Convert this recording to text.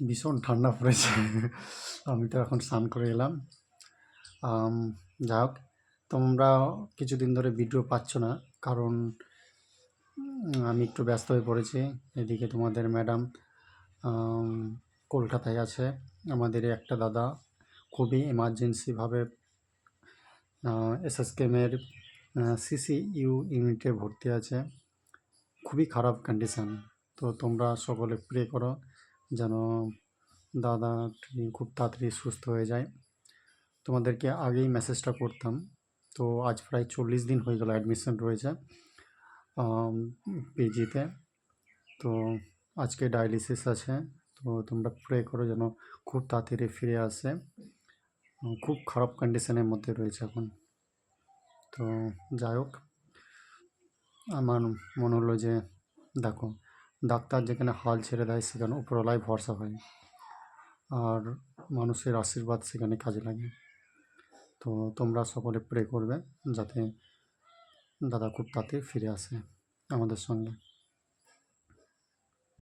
ভীষণ ঠান্ডা পড়েছে। আমি তো এখন স্নান করে এলাম। যাই হোক, তোমরা কিছুদিন ধরে ভিডিও পাচ্ছ না, কারণ আমি একটু ব্যস্ত হয়ে পড়েছি। এদিকে তোমাদের ম্যাডাম কলকাতায় আছে। আমাদের একটা দাদা খুবই এমার্জেন্সিভাবে এসএসকেমের সিসি ইউ ইউনিটে ভর্তি আছে। খুবই খারাপ কন্ডিশান তো তোমরা সকলে প্রে করো। যেন দাদা খুব তাড়াতাড়ি সুস্থ হয়ে যায়। তোমাদেরকে আগেই মেসেজটা করতাম। তো আজ প্রায় চল্লিশ দিন হয়ে গেল অ্যাডমিশন রয়েছে পিজিতে। তো আজকে ডায়ালিসিস আছে। তো তোমরা প্রে করো যেন খুব তাড়াতাড়ি ফিরে আসে। খুব খারাপ কন্ডিশনের মধ্যে রয়েছে এখন। তো যাই হোক, আমার মনে হলো যে দেখো ডাক্তার যেখানে হাল ছেড়ে দেয়, সেখানে উপরওয়ালায় ভরসা হয়। আর মানুষের আশীর্বাদ সেখানে কাজে লাগে। তো তোমরা সকলে প্রে করবে যাতে দাদা খুব তাড়াতাড়ি ফিরে আসে আমাদের সঙ্গে।